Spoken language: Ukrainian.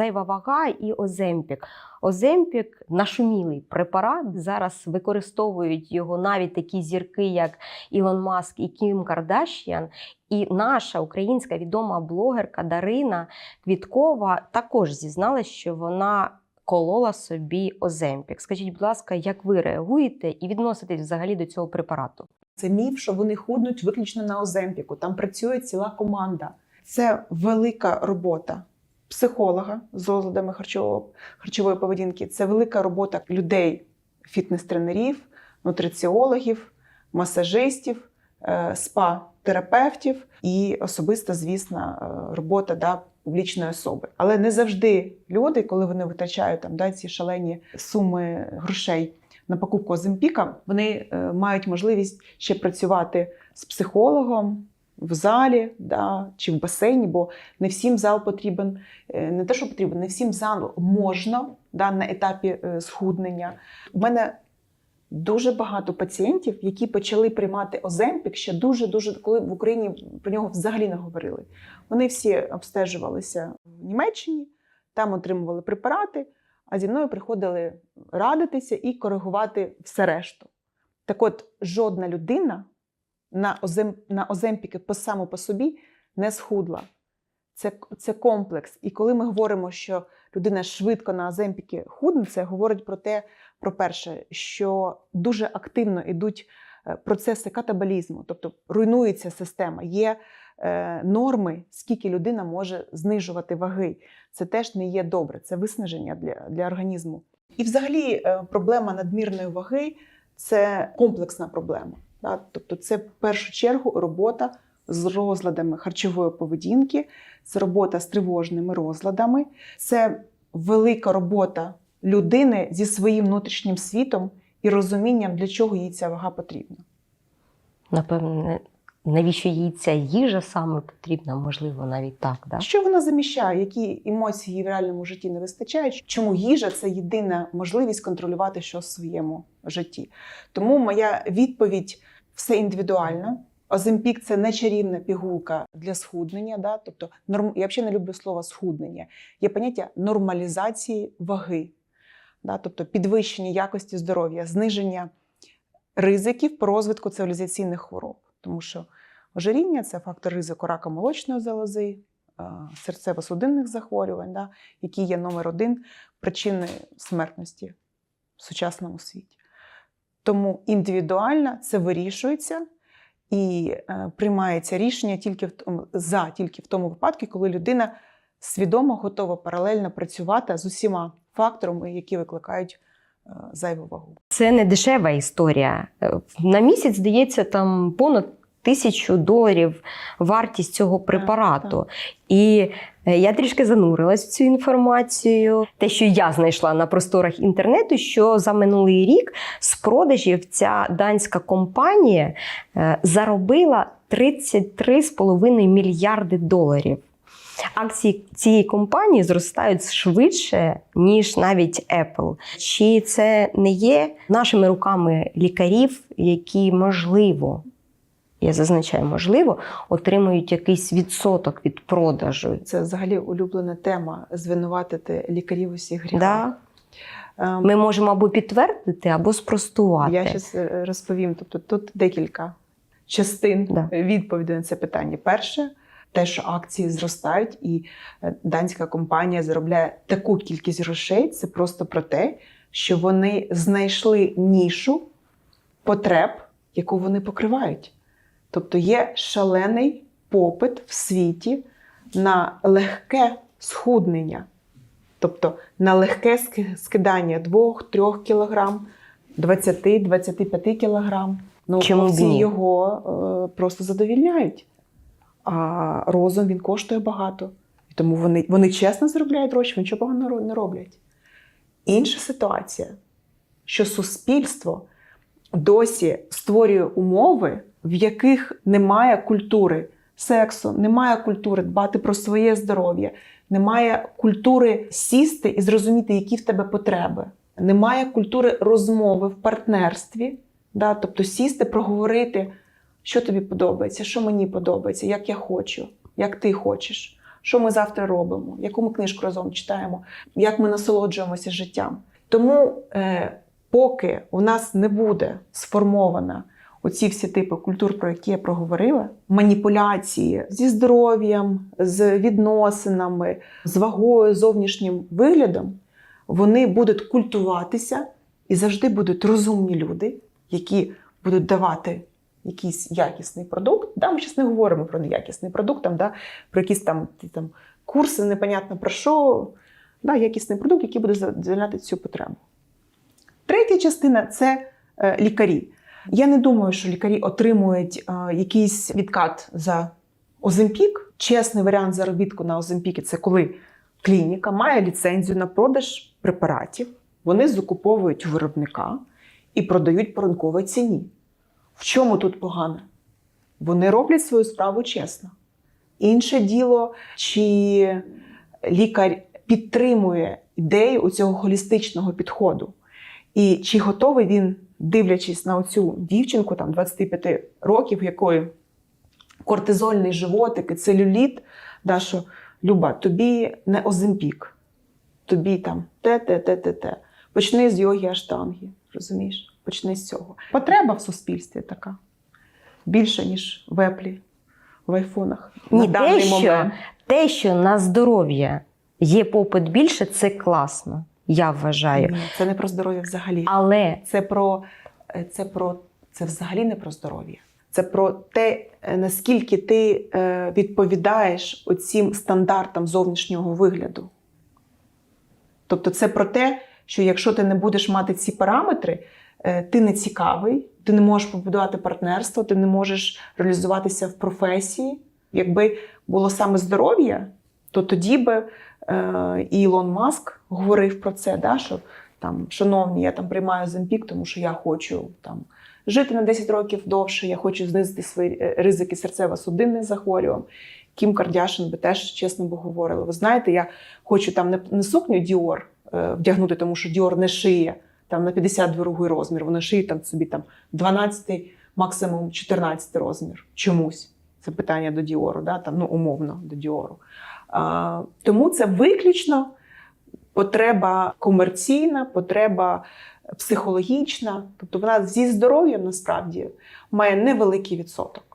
зайва вага і Оземпік. Оземпік нашумілий препарат. Зараз використовують його навіть такі зірки, як Ілон Маск і Кім Кардашян. І наша українська відома блогерка Дарина Квіткова також зізналась, що вона колола собі Оземпік. Скажіть, будь ласка, як ви реагуєте і відноситесь взагалі до цього препарату? Це міф, що вони худнуть виключно на Оземпіку. Там працює ціла команда. Це велика робота психолога з розладами харчової поведінки. Це велика робота людей, фітнес-тренерів, нутриціологів, масажистів, е, спа-терапевтів і особиста, звісно, е, робота да, публічної особи. Але не завжди люди, коли вони витрачають там да, ці шалені суми грошей на покупку Оземпіка, вони е, мають можливість ще працювати з психологом в залі да, чи в басейні, бо не всім зал потрібен, е, не те, що потрібен, не всім зал можна да, на етапі е, схуднення. У мене дуже багато пацієнтів, які почали приймати Оземпік ще дуже-дуже, коли в Україні про нього взагалі не говорили. Вони всі обстежувалися в Німеччині, там отримували препарати, а зі мною приходили радитися і коригувати все решту. Так от, жодна людина на, озем, на Оземпіки по саму по собі не схудла. Це, це комплекс. І коли ми говоримо, що людина швидко на Оземпіки худне, це говорить про те, про перше, що дуже активно йдуть е, процеси катаболізму, тобто руйнується система. Є е, норми, скільки людина може знижувати ваги. Це теж не є добре, це виснаження для, для організму. І взагалі е, проблема надмірної ваги це комплексна проблема. Да? Тобто, це в першу чергу робота з розладами харчової поведінки, це робота з тривожними розладами, це велика робота людини зі своїм внутрішнім світом і розумінням, для чого їй ця вага потрібна. Напевне, навіщо їй ця їжа саме потрібна? Можливо, навіть так. Да? Що вона заміщає, які емоції їй в реальному житті не вистачають? Чому їжа це єдина можливість контролювати щось в своєму житті? Тому моя відповідь все індивідуально. Оземпік це не чарівна пігулка для схуднення. Да? Тобто, норм... я взагалі не люблю слово схуднення. Є поняття нормалізації ваги, да? тобто підвищення якості здоров'я, зниження ризиків по розвитку цивілізаційних хвороб. Тому що ожиріння це фактор ризику рака молочної залози, серцево-судинних захворювань, да? які є номер один причиною смертності в сучасному світі. Тому індивідуально це вирішується і е, приймається рішення тільки в тому, за тільки в тому випадку, коли людина свідомо готова паралельно працювати з усіма факторами, які викликають е, зайву вагу. Це не дешева історія. Е, На місяць здається там понад тисячу доларів вартість цього препарату. І е, я трішки занурилась в цю інформацію. Те, що я знайшла на просторах інтернету, що за минулий рік з продажів ця данська компанія е, заробила 33,5 мільярди доларів. Акції цієї компанії зростають швидше, ніж навіть Apple. Чи це не є нашими руками лікарів, які можливо, я зазначаю, можливо, отримують якийсь відсоток від продажу? Це взагалі улюблена тема звинуватити лікарів усіх гріхах. Да? Ем, Ми можемо або підтвердити, або спростувати. Я зараз розповім. Тобто тут декілька частин Да. відповіді на це питання. Перше, те, що акції зростають, і е, данська компанія заробляє таку кількість грошей, це просто про те, що вони знайшли нішу потреб, яку вони покривають. Тобто є шалений попит в світі на легке схуднення, тобто на легке скидання 2-3 кілограм, 20-25 кілограм. Ну, Чому всі його е, просто задовільняють. А розум він коштує багато. І тому вони, вони чесно заробляють гроші, вони нічого не роблять. Інша ситуація, що суспільство досі створює умови, в яких немає культури сексу, немає культури дбати про своє здоров'я, немає культури сісти і зрозуміти, які в тебе потреби. Немає культури розмови в партнерстві, да? тобто сісти, проговорити, що тобі подобається, що мені подобається, як я хочу, як ти хочеш. що ми завтра робимо, яку ми книжку разом читаємо, як ми насолоджуємося життям. Тому, е, поки у нас не буде сформована оці всі типи культур, про які я проговорила, маніпуляції зі здоров'ям, з відносинами, з вагою, зовнішнім виглядом, вони будуть культуватися і завжди будуть розумні люди, які будуть давати якийсь якісний продукт. Да, ми зараз не говоримо про неякісний продукт, там, да, про якісь там, там курси, непонятно про що. Да, якісний продукт, який буде задовольняти цю потребу. Третя частина це е, лікарі. Я не думаю, що лікарі отримують е, якийсь відкат за Оземпік. Чесний варіант заробітку на Оземпіки це коли клініка має ліцензію на продаж препаратів, вони закуповують виробника і продають по ринковій ціні. В чому тут погано? Вони роблять свою справу чесно. Інше діло, чи лікар підтримує ідею у цього холістичного підходу. І чи готовий він, дивлячись на цю дівчинку там 25 років, якої кортизольний животик і целюліт, да, що Люба, тобі не озимпік, тобі там те, те, те, те, те. Почни з йоги аштанги, розумієш? Почни з цього. Потреба в суспільстві така. Більше, ніж в еплі, в айфонах. Ні, на те, що- Те, що на здоров'я є попит більше, це класно, я вважаю. Ні, це не про здоров'я взагалі. Але Це про е, це про це взагалі не про здоров'я. Це про те, е, наскільки ти е, відповідаєш оцім стандартам зовнішнього вигляду. Тобто, це про те, що якщо ти не будеш мати ці параметри, ти не цікавий, ти не можеш побудувати партнерство, ти не можеш реалізуватися в професії. Якби було саме здоров'я, то тоді би Ілон Маск говорив про це, да, що там, шановні, я там приймаю Земпік, тому що я хочу там жити на 10 років довше, я хочу знизити свої е, ризики серцево-судинних захворювань. Кім Кардяшин би теж чесно би говорила. Ви знаєте, я хочу там не, не сукню Діор е, вдягнути, тому що Діор не шиє там на 52 розмір, вона шиє там собі там 12, максимум 14 розмір. Чомусь. Це питання до Діору, да? там, ну, умовно до Діору. Тому це виключно потреба комерційна, потреба психологічна. Тобто вона зі здоров'ям насправді має невеликий відсоток.